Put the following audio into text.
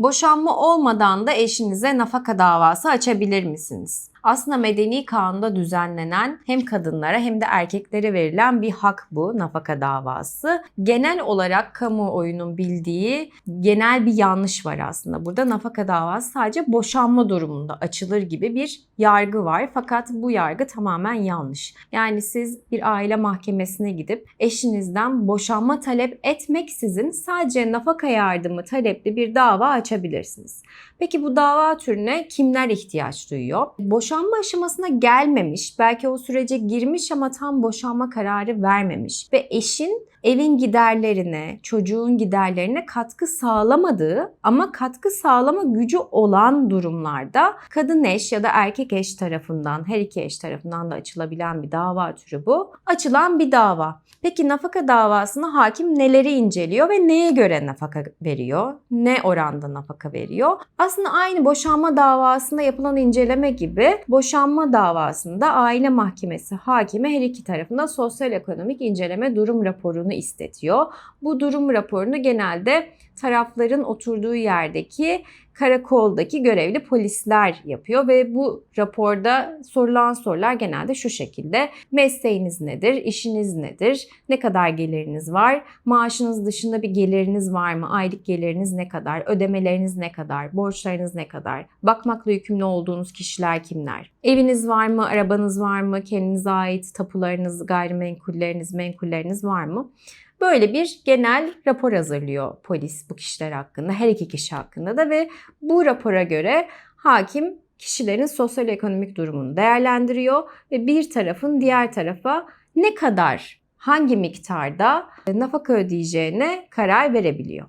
Boşanma olmadan da eşinize nafaka davası açabilir misiniz? Aslında medeni kanunda düzenlenen hem kadınlara hem de erkeklere verilen bir hak bu nafaka davası. Genel olarak kamuoyunun bildiği genel bir yanlış var aslında. Burada nafaka davası sadece boşanma durumunda açılır gibi bir yargı var. Fakat bu yargı tamamen yanlış. Yani siz bir aile mahkemesine gidip eşinizden boşanma talep etmeksizin sadece nafaka yardımı talepli bir dava açabilirsiniz. Peki bu dava türüne kimler ihtiyaç duyuyor? Boşanma aşamasına gelmemiş, belki o sürece girmiş ama tam boşanma kararı vermemiş ve eşin evin giderlerine, çocuğun giderlerine katkı sağlamadığı ama katkı sağlama gücü olan durumlarda kadın eş ya da erkek eş tarafından, her iki eş tarafından da açılabilen bir dava türü bu. Açılan bir dava. Peki nafaka davasını hakim neleri inceliyor ve neye göre nafaka veriyor? Ne oranda nafaka veriyor? Aslında aynı boşanma davasında yapılan inceleme gibi boşanma davasında aile mahkemesi hakime her iki tarafında sosyal ekonomik inceleme durum raporunu istetiyor. Bu durum raporunu genelde tarafların oturduğu yerdeki karakoldaki görevli polisler yapıyor ve bu raporda sorulan sorular genelde şu şekilde. Mesleğiniz nedir? İşiniz nedir? Ne kadar geliriniz var? Maaşınız dışında bir geliriniz var mı? Aylık geliriniz ne kadar? Ödemeleriniz ne kadar? Borçlarınız ne kadar? Bakmakla yükümlü olduğunuz kişiler kimler? Eviniz var mı? Arabanız var mı? Kendinize ait tapularınız, gayrimenkulleriniz, menkulleriniz var mı? Böyle bir genel rapor hazırlıyor polis bu kişiler hakkında, her iki kişi hakkında da ve bu rapora göre hakim kişilerin sosyal ekonomik durumunu değerlendiriyor ve bir tarafın diğer tarafa ne kadar hangi miktarda nafaka ödeyeceğine karar verebiliyor.